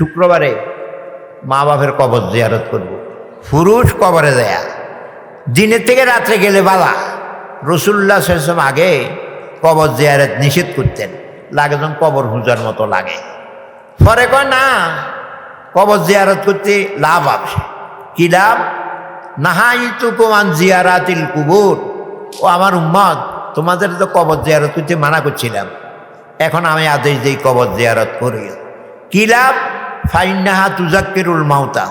শুক্রবারে মা বাপের কবর জিয়ারত করব। পুরুষ কবরে দেয়া দিনের থেকে রাত্রে গেলে বালা রসুল্লাহ সেসব আগে কবর জিয়ারত নিষেধ করতেন। লাগে যখন কবর হুজার মতো লাগে। পরে কয়, না, কবর জিয়ারত করতে লাভ আছে। কি লাভ? নাহাই তু কুমান জিয়ারাতিল কুবুর। ও আমার উম্মত, তোমাদের তো কবর জিয়ারত করতে মানা করছিলাম। এখন আমি আদেশ দিই কবর জিয়ারত করি। কি লাভ? ফাইনাহা তুজাক্কিরুল মাউতা।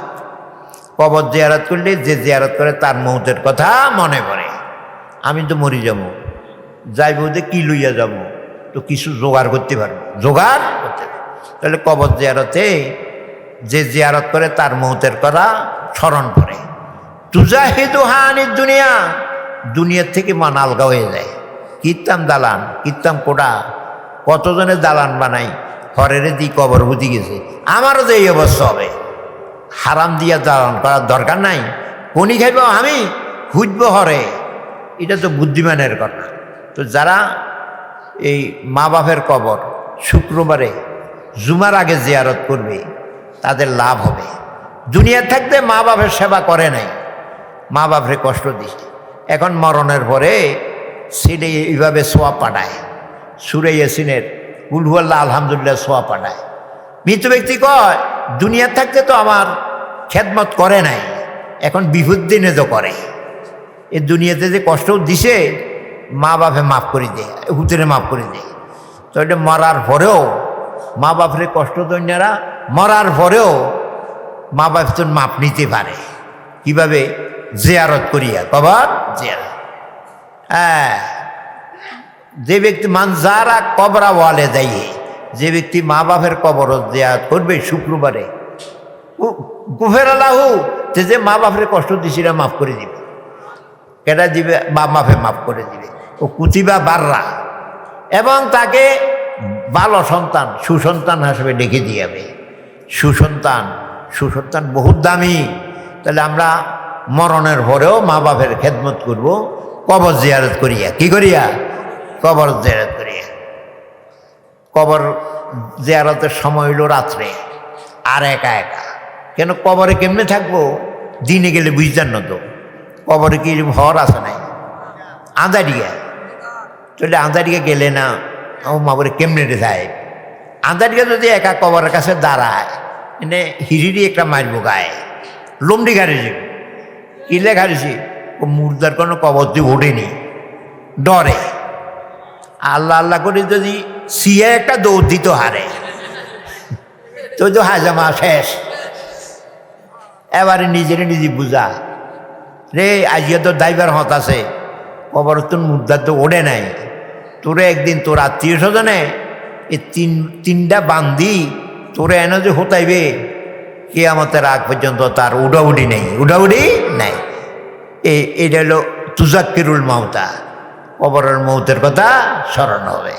কবর জিয়ারত করলে যে জিয়ারত করে তার মৌতের কথা মনে পড়ে। আমি তো মরি যাব। যাইব যে কি লইয়া যাব? তো কিছু জোগাড় করতে পারব। জোগাড় করতে। তাহলে কবর জিয়ারতে যে জিয়ারত করে তার মৌতের কথা স্মরণ করে তুজাহিদু হানির দুনিয়া। দুনিয়ার থেকে মান আলগা হয়ে যায়। কীর্তাম দালান, কীর্তাম কোটা। কতজনে দালান বানাই হরের দি কবর বুঝি গেছে। আমারও তো এই অবস্থা হবে। হারাম দিয়া দালান করার দরকার নাই। কোনি খাইব আমি, খুঁজবো হরে এটা তো বুদ্ধিমানের কথা। তো যারা এই মা বাপের কবর শুক্রবারে জুমার আগে জিয়ারত করবে, তাদের লাভ হবে। দুনিয়া থাকতে মা বাপের সেবা করে নাই। মা বাপরে কষ্ট দিছে এখন মরণের পরে ছেলে এইভাবে সোয়া পাঠায়। সুরে ইয়াসিনের উলহুয়াল্লাহ আলহামদুলিল্লাহ সোয়া পাঠায়। মৃত ব্যক্তি কয়, দুনিয়া থাকতে তো আমার খেদমত করে নাই, এখন বিহুর দিনে তো করে। এ দুনিয়াতে যে কষ্ট দিছে, মা বাপে মাফ করে দেয় হুতুরে মাফ করে দেয়। তো এটা মরার পরেও মা বাপরে কষ্ট দৈন্যারা মরার পরেও মা বাপ তো মাপ নিতে পারে। কীভাবে? জিয়ারত করিয়া, কবার? জিয়ারত। হ্যাঁ। যে ব্যক্তি মানজারা কবরা ওয়ালে যাইয়ে যে ব্যক্তি মা বাপের কবর দেয়া করবে শুক্রবারে গুফের আলাহু যে যে মা বাপের কষ্ট দিছিলা মাফ করে দিবে। কেটা দিবে? বা মাফে মাফ করে দিবে। ও কুতিবা বাররা। এবং তাকে ভালো সন্তান, সুসন্তান হিসেবে ডেকে দিয়াবে সুসন্তান সুসন্তান বহুত দামি। তাহলে আমরা মরণের পরেও মা বাপের খেদমত করব, কবর জিয়ারত করিয়া। কি করিয়া? কবর জিয়ারত করিয়া কবর জিয়ারতের সময় হইল রাত্রে, আর একা একা। কেন কবরে কেমনে থাকব? দিনে গেলে বুঝতেন না তো। কবরে কি হর আছে নাই? আঁধারিয়া তাহলে আঁধারিয়া গেলে না, ও মাবরে কেমনে রে যায় আঁধারিয়া যদি একা কবরের কাছে দাঁড়ায়, এনে হিরিরি একটা মারব গায়ে। লমডি ঘাড়েছি কিলে ঘাড়েছি ও মুর্দার কোনো কবর দিয়ে ওঠেনি। ডরে। আল্লাহ আল্লাহ করে যদি সিয়ে একটা দৌড় দিত হারে। তো তো হাজামা শেষ। এবারে নিজেরে নিজে বুঝা। রে, আজকে তো ড্রাইভার হত আছে। কবর তোর তো ওড়ে নাই। তোরে একদিন তোর আত্মীয় স্বজনে এই তিন, তিনটা বান্দি তোরে এনে যে হতাইবে কে আমাদের আগ পর্যন্ত তার উডাউডি নেই। উডাউডি নাই। এই এটা হলো তুজাক্কিরুল মাওতা কবরের মৌতের কথা স্মরণ হবে।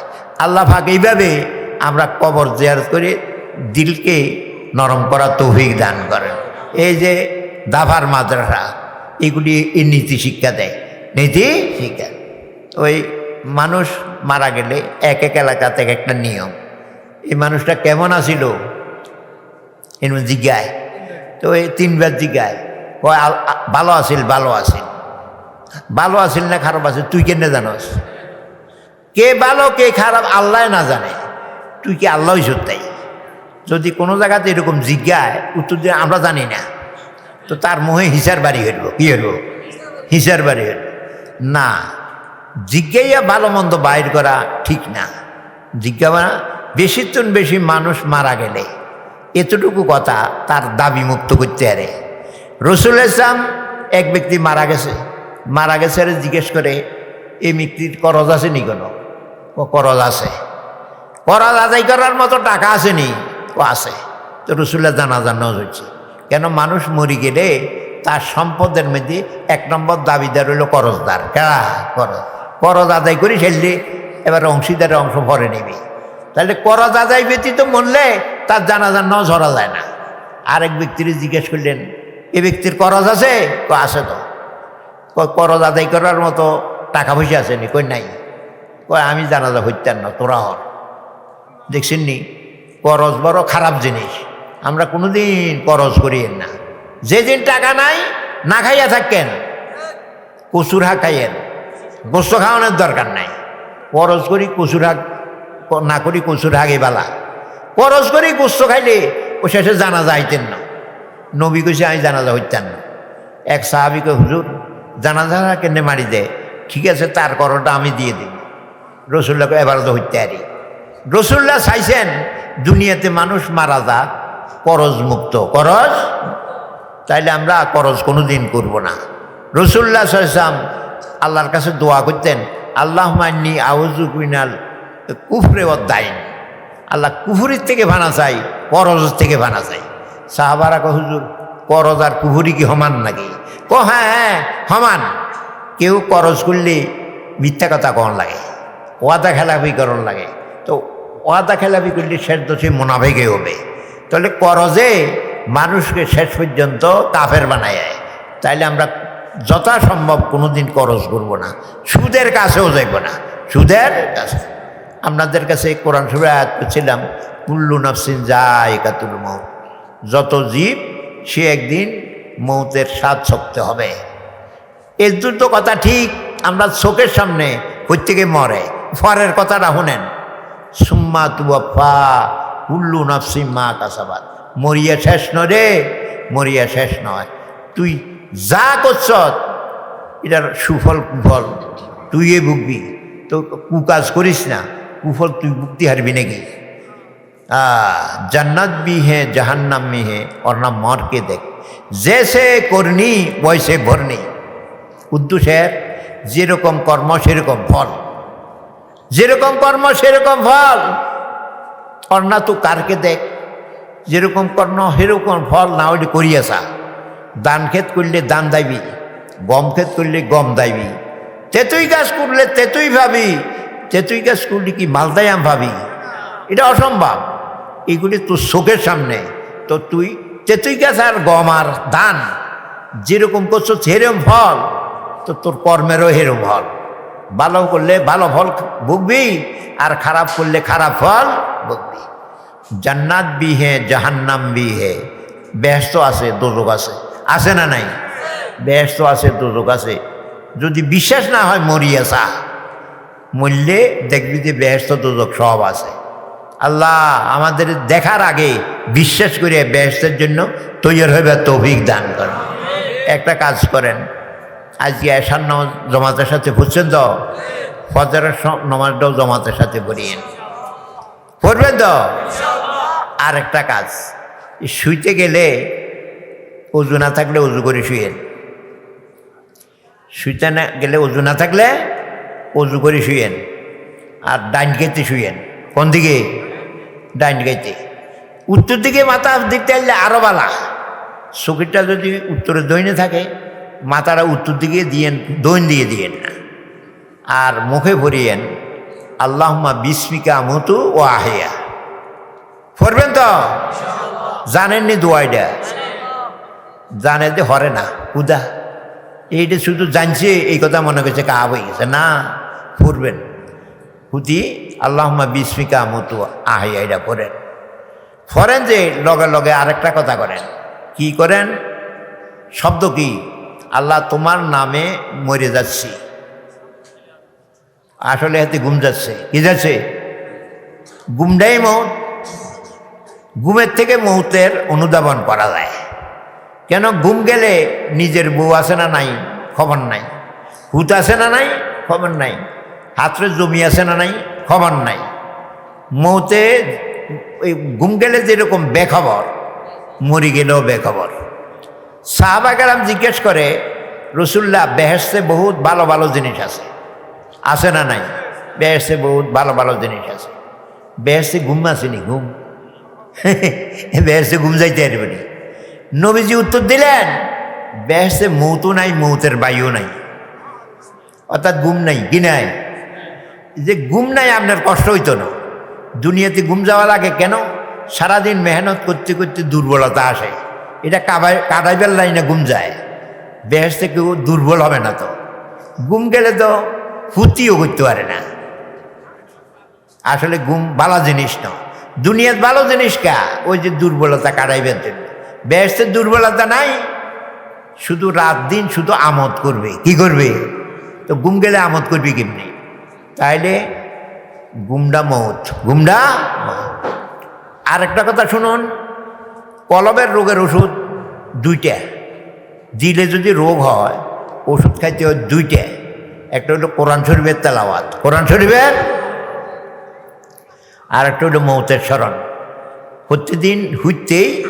আল্লাহ ফাঁক এইভাবে আমরা কবর জিয়ারত করে দিলকে নরম করা তৌফিক দান করেন। এই যে দাফার মাদ্রাসা, এগুলি এই নীতি শিক্ষা দেয়। নীতি শিক্ষা। ওই মানুষ মারা গেলে এক এক এলাকাতে এক একটা নিয়ম। এই মানুষটা কেমন আছিল? এর জিজ্ঞায় তো এই তিনবার জিজ্ঞায় ভালো আছিল ভালো আছিল। ভালো আছিল না খারাপ আছিল, তুই কেনে জানস? কে ভালো, কে খারাপ, আল্লাহ না জানে তুই কি আল্লাহ তাই যদি কোনো জায়গাতে এরকম জিজ্ঞায়, উত্তর দিয়ে আমরা জানি না। তো তার মুহে হিসার বাড়ি হইল, কি হইল? হিসার বাড়ি হইল। না, জিজ্ঞাইয়া ভালো মন্দ বাইর করা ঠিক না। জিজ্ঞা বেশি তুন বেশি মানুষ মারা গেলে এতটুকু কথা তার দাবি মুক্ত করতে আরে রসুল ইসলাম এক ব্যক্তি মারা গেছে। মারা গেছে আর জিজ্ঞেস করে এই ব্যক্তির করজ আছে নি কোনো? ও, করজ আছে। করজ আদায় করার মতো টাকা আছে নি? ও, আছে। তো রসুল্লাহ জানা জানা হচ্ছে কেন মানুষ মরি গেলে তার সম্পদের মধ্যে এক নম্বর দাবিদার হইল করজদার। কেরা করজ। করজ আদায় করি ফেললে এবার অংশীদারের অংশ ভরে নেবে। তাহলে করজ আদায় ব্যতীত মরলে তার জানাজার ন ঝরা যায় না। আরেক ব্যক্তির জিজ্ঞেস করলেন, এ ব্যক্তির করজ আছে? তো আছে তো। করজ আদায় করার মতো টাকা পয়সা আছে নি? কই নাই। কয়, আমি জানাজা হইতেন না, তোরা হর দেখছেন নি? করজ বড় খারাপ জিনিস। আমরা কোনোদিন খরচ করিয়েন না। যেদিন টাকা নাই, না খাইয়া থাকেন, কচুর হাঁক খাইয়েন। গোস্ত খাওয়ানোর দরকার নাই। খরচ করি কচুর হাঁক, না করি কচুর হাগে বালা। খরচ করি গোস্ত খাইলে ও শেষে জানাজা আইতেন না। নবী কইছে, আমি জানাজা হইতেন না। এক সাহাবিকে হুজুর জানাজা কেনে মারি দে? ঠিক আছে, তার করটা আমি দিয়ে দিই। রসুল্লাহকে এবার তো হইতে আরি। রসুল্লাহ চাইছেন, দুনিয়াতে মানুষ মারা যাক, করজ মুক্ত। করজ? তাইলে আমরা করজ কোনো দিন করব না। রসুল্লাহ সাল্লাম আল্লাহর কাছে দোয়া করতেন আল্লাহ মান্নি আউজু কুইনাল কুফরে অধ্যায়ন আল্লাহ কুফুরির থেকে ভানা চাই করজ থেকে ভানা চাই। সাহাবারা হুজুর, করজ আর কুফুরি কি সমান নাকি? ক হ্যাঁ হ্যাঁ সমান। কেউ করজ করলে মিথ্যা কথা কন লাগে, ওয়াদা খেলাপি করণ লাগে। তো ওয়াদা খেলাপি করলে শেষ দোষে মোনাফেকে হবে। তাহলে করজে মানুষকে শেষ পর্যন্ত কাফের বানায় তাইলে আমরা যথাসম্ভব কোনো দিন করজ করব না, সুদের কাছেও যাইব না, সুদের কাছে। আপনাদের কাছে কোরআন সুরে আয়াত করছিলাম কুল্লু নফসিন যায় কাতুল মৌ যত জীব সে একদিন মৌতের স্বাদ ছকতে হবে। এর দুটো কথা ঠিক, আমরা চোখের সামনে প্রত্যেকে মরে। ফরের কথাটা শুনেন। সুম্মা তুয়া উল্লু নফসি মা কাসাবাদ মরিয়া শেষ নয় রে, মরিয়া শেষ নয়। তুই যা করছ, এটার সুফল কুফল তুই এ ভুগবি। তো কুকাজ করিস না, কুফল তুই ভুগতে হারবি নাকি? जन्नत भी है जहन्नम भी है और ना मर के देख जैसे করনি वैसे ভরনি কুদ্দুসের যেরকম কর্ম সেরকম ফল যেরকম কর্ম সেরকম ফল আর না তো কারকে দেখ যেরকম কর্ম সেরকম ফল না হইলে করিয়াছা দান ক্ষেত করলে দান দাইবি গম ক্ষেত করলে গম দাইবি তেতুই গাছ করলে তেতুই ভাবি তেতুই গাছ করলে কি মালদায়াম ভাবি এটা অসম্ভব এগুলি তোর চোখের সামনে। তো তুই তেতুই গাছ আর গম আর ধান যেরকম করছ সেরকম ফল, তো তোর কর্মেরও হেরম ফল। ভালো করলে ভালো ফল ভুগবি আর খারাপ করলে খারাপ ফল ভুগবি। জান্নাত বি হে, জাহান্নাম বি হে। ব্যস্ত আছে দোজক আছে। আছে না নাই? ব্যস্ত আছে দোজক আছে। যদি বিশ্বাস না হয় মরিয়াসা মূল্যে দেখবি যে ব্যস্ত দোজক সব আছে। আল্লাহ আমাদের দেখার আগে বিশ্বাস করে ব্যস্তের জন্য তৈরি হইবে তৌফিক দান করেন। একটা কাজ করেন। আজকে এসার নামাজ জমাতের সাথে পড়ছেন তো? ফজরের নামাজটাও জমাতের সাথে পড়িয়েন। পড়বেন তো? আর একটা কাজ। শুইতে গেলে অজু না থাকলে অজু করে শুয়েন। শুইতে না গেলে অজু না থাকলে অজু করে শুয়েন। আর ডাইন খেতে শুয়েন। কোন দিকে? ডাইন গাইতে। উত্তর দিকে মাথা দিতে আসলে আরও বালা। চোখেরটা যদি উত্তরে দৈনে থাকে মাথাটা উত্তর দিকে দিয়েন দৈন দিয়ে দিয়েন না। আর মুখে ভরিয়েন আল্লাহমা বিস্মিকা মতো ও আহিয়া। পড়বেন তো? জানেননি দোয়াইটা জানে যে হরে না কুদা এইটা শুধু জানছে এই কথা মনে করছে কাব হয়ে গেছে। না ফুরবেন হুতি আল্লাহমা বিস্মিকা মতু আহিয়া পড়েন ফরেন যে লগে লগে আরেকটা কথা করেন। কি করেন? শব্দ কি? আল্লাহ তোমার নামে মরে যাচ্ছি। আসলে হাতে ঘুম যাচ্ছে। কি যাচ্ছে? ঘুমটাই মৌত। ঘুমের থেকে মৌতের অনুধাবন করা যায়। কেন? ঘুম গেলে নিজের বউ আছে না নাই? খবর নাই। হুত আছে না নাই? খবর নাই। হাতরে জমি আছে না নাই? খবর নাই। মৌতে ওই ঘুম গেলে যেরকম বেখবর, মরি গেলেও বেখবর। সাহাবাগারাম জিজ্ঞেস করে, রসুল্লাহ বেহেসতে বহুত ভালো ভালো জিনিস আছে। আছে না নাই? বেহেসতে বহুত ভালো ভালো জিনিস আছে। বেহেসতে ঘুম আসেনি ঘুম। বেহেসতে ঘুম যাইতে পারবেনি নবীজি উত্তর দিলেন বেহেসতে মৌতো নাই, মৌতের বায়ু নাই। অর্থাৎ ঘুম নাই কি নাই। যে ঘুম নাই আপনার কষ্ট হইতো না। দুনিয়াতে ঘুম যাওয়া লাগে কেন? সারাদিন মেহনত করতে করতে দুর্বলতা আসে। এটা কাবাই কাটাইবার লাইনে ঘুম যায়। বেহেসতে কেউ দুর্বল হবে না তো। ঘুম গেলে তো ফুর্তিও করতে পারে না। আসলে ঘুম ভালো জিনিস না। দুনিয়ার ভালো জিনিস কা? ওই যে দুর্বলতা কাটাইবেন জন্য বেহেস্তের দুর্বলতা নাই। শুধু রাত দিন শুধু আমোদ করবে। কি করবে? তো গুম গেলে আমোদ করবি কেমনি? তাইলে গুমডা মৌত, গুমডা। আর একটা কথা শুনুন কলবের রোগের ওষুধ দুইটা। দিলে যদি রোগ হয়, ওষুধ খাইতে হয় দুইটা। একটা হলো কোরআন শরীফের তেলাওয়াত। কোরআন শরীফের? আর একটা হলো মৌতের স্মরণ। প্রতিদিন হুইতেই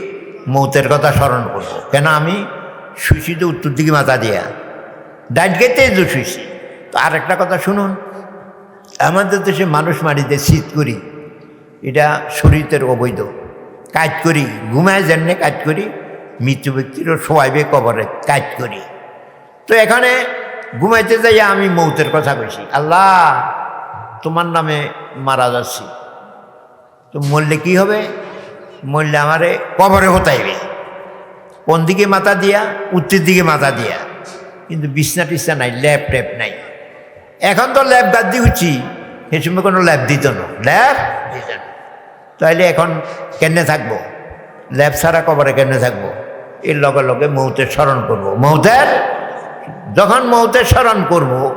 মৌতের কথা স্মরণ করব। কেন আমি শুইছি তো উত্তর দিকে মাথা দিয়া। ডাইট গেতেই তো শুইছি। তো আর একটা কথা শুনুন আমাদের দেশে মানুষ মারিতে শীত করি, এটা শরীরের অবৈধ। কাজ করি, ঘুমায় জানলে কাজ করি, মৃত্যু ব্যক্তিরও সবাইবে কবরে, কাজ করি। তো এখানে ঘুমাইতে যাই আমি মৌতের কথা কইছি। আল্লাহ, তোমার নামে মারা যাচ্ছি। তো মরলে কি হবে? মরলে আমারে কবরে হতাইবে। কোন দিকে মাথা দিয়া? উত্তর দিকে মাথা দিয়া। কিন্তু বিছনা টিছনা নাই, ল্যাপ ট্যাপ নাই। এখন তো ল্যাব বাদ উঠছি সে সময় কোনো ল্যাব দিত না। ল্যাব? তাইলে এখন কেনে থাকব? ল্যাব ছাড়া কবরে কেনে থাকব? এর লগে লগে মৌতের স্মরণ করব। মৌতের? যখন মৌতের স্মরণ করব,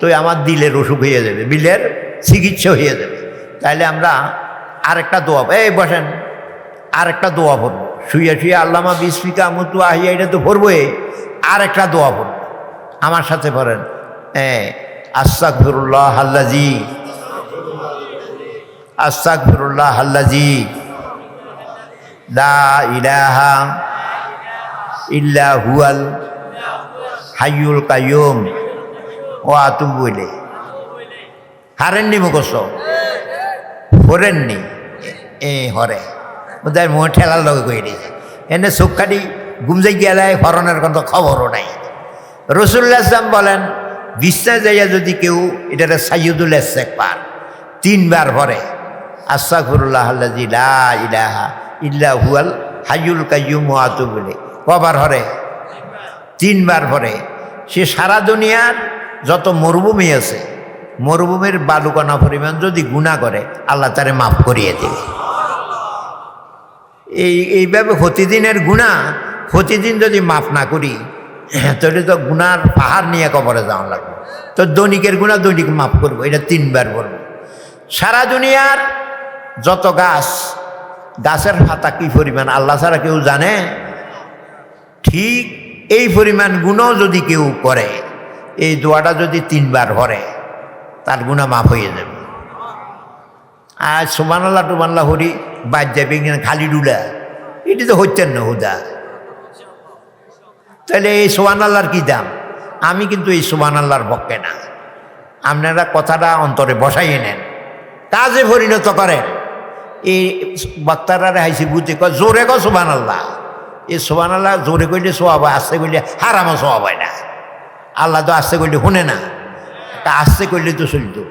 তো আমার দিলের অসুখ হয়ে যাবে, বিলের চিকিৎসা হয়ে যাবে। তাইলে আমরা আরেকটা দোয়া এই বসেন, আরেকটা দোয়া পড়ব। শুয়ে শুয়ে আল্লামা বিস্মিকা মুতু আহিয়া এটা তো পড়বোই। আর একটা দোয়া পড়ব। আমার সাথে পড়েন। হ্যাঁ আস্তাক ফিরুল্লাহ হাল্লাজি আস্তাক ফিরুল্লাহ হাল্লাজি লা ইলাহা ইল্লা হুয়াল হাইয়ুল কায়ুম ও আতুবু ইলে হারেননি মুখস্থ? হরেননি এ হরে। বোধহয় মুখ ঠেলার লগে কই দিয়েছে। এনে চোখখানি গুমজাই গেলে হরণের কোনো খবরও নাই। রসুল্লাহ বলেন বিশ্বাস যাইয়া যদি কেউ এটারে সাইয়দুল এসেক পার, তিনবার ভরে লা ইলাহা ইল্লা হুয়াল হাইয়ুল কাইয়ুম ওয়াতু বলে কবার হরে তিনবার ভরে সে সারা দুনিয়ার যত মরুভূমি আছে, মরুভূমির বালুকণা পরিমাণ যদি গুণা করে, আল্লাহ তারে মাফ করিয়ে দেবে। এই, এইভাবে প্রতিদিনের গুণা, প্রতিদিন যদি মাফ না করি তাহলে তো গুনার পাহাড় নিয়ে কবরে যাওয়া লাগবে। তো দৈনিকের গুণা দৈনিক মাফ করব, এটা তিনবার বলব। সারা দুনিয়ার যত গাছ, গাছের পাতা কি পরিমাণ, আল্লাহ ছাড়া কেউ জানে? ঠিক এই পরিমাণ গুণও যদি কেউ করে, এই দোয়াটা যদি তিনবার ভরে তার গুণা মাফ হয়ে যাবে। আর সোমানাল্লাহ টুমান্লা হরি, বাদ যাবে খালি ডুলা। এটি তো হচ্ছেন না, হুদা। তাহলে এই সোহান আল্লাহর কী দাম? আমি কিন্তু এই সোহান আল্লাহর পক্ষে না। আপনারা কথাটা অন্তরে বসাইয়ে নেন। কাজে পরিণত করেন। এই বক্তারা হাইছি বুঝতে কয়, জোরে কো সোহান আল্লাহ এই সোহান আল্লাহ জোরে করলে সোয়াব আস্তে করলে হারামও সোয়াব হয় না। আল্লাহ তো আস্তে করলে শুনে না। তা আস্তে করলে তো চলতো।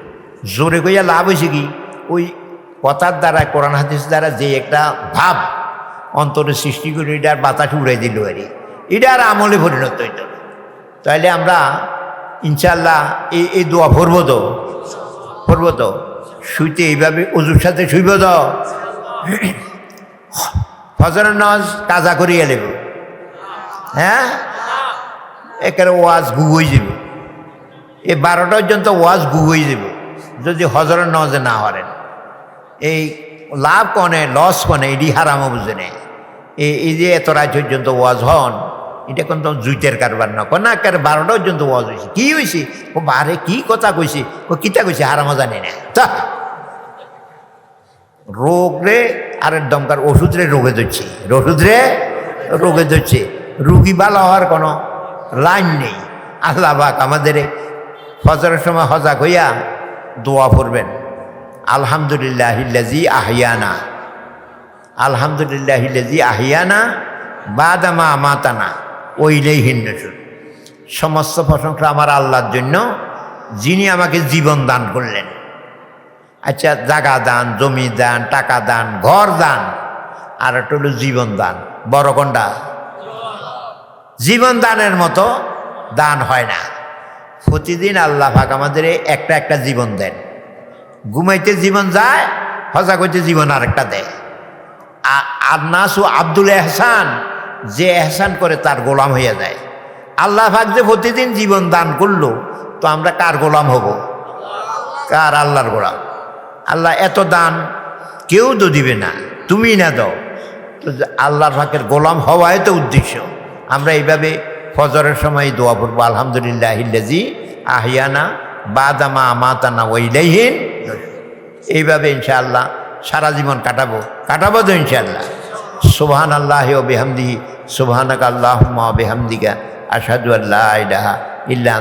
জোরে কইয়া লাভ হয়েছে কি? ওই কথার দ্বারা, কোরআন হাদিস দ্বারা যে একটা ভাব অন্তরে সৃষ্টি করে, এটার বাতাস উড়াই দিল আর। এটা আর আমলে পরিণত হইত। তাইলে আমরা ইনশাল্লাহ এই এই দোয়া ভরবো তো? ভরবো তো? শুইতে এইভাবে অজুর সাথে শুইব তো? ফজরের নজ কাজা করিয়া নেব হ্যাঁ? একেবারে ওয়াজ গু হয়ে যাবে এই বারোটা পর্যন্ত ওয়াজ গু হয়ে যাবে যদি হজরের নামাজে না হরেন। এই লাভ কনে, লস কনে, এটি হারামও বুঝে নেই। এই যে এত রাত পর্যন্ত ওয়াজ হন এটা কিন্তু জুইতের কারবার না। কোন একেবারে বারোটা পর্যন্ত ওয়াজ হয়েছে কি হয়েছে ও বারে কি কথা কইছে? ও কিতা কইছে? হারামও জানি না। তা। রোগ রে আর দমকার ওষুধ রে রোগে ধরছে। ওষুধ রে রোগে ধরছে। রুগী ভালো হওয়ার কোনো লাইন নেই। আল্লাহ বাক আমাদের ফজরের সময় হজাক হইয়া দোয়া পড়বেন আলহামদুলিল্লাহ আহিয়ানা। আলহামদুলিল্লাহ আহিয়ানা বাদামা মাতানা। ওইলেই হিন্নসুর সমস্ত প্রশংসা আমার আল্লাহর জন্য, যিনি আমাকে জীবন দান করলেন। আচ্ছা জাগা দান, জমি দান, টাকা দান, ঘর দান, আর একটা হলো জীবন দান। বড় কোনটা? জীবন দানের মতো দান হয় না। প্রতিদিন আল্লাহ পাক আমাদের একটা একটা জীবন দেন। ঘুমাইতে জীবন যায়, হজা করতে জীবন আরেকটা দেয়। আর নাসু আব্দুল এহসান যে এহসান করে তার গোলাম হয়ে যায়। আল্লাহ পাক যে প্রতিদিন জীবন দান করল, তো আমরা কার গোলাম হব? কার আল্লাহর গোলাম? আল্লাহ এত দান কেউ তো দিবে না, তুমি না দাও। তো আল্লাহর পাকের গোলাম হওয়াই তো উদ্দেশ্য। আমরা এইভাবে ফজরের সময় দোয়া পড়ব, আলহামদুলিল্লাহ ইল্লাজি আহিয়ানা বাদামা আমাতানা ওইলাইহীন এইভাবে ইনশাআল্লাহ সারা জীবন কাটাবো। কাটাবো তো ইনশাআল্লাহ। সুবহান আল্লাহ ও বেহামদিহি। সুবহানাক আল্লাহুম্মা বিহামদিকা আশহাদু আল্লা ইলাহা ইল্লা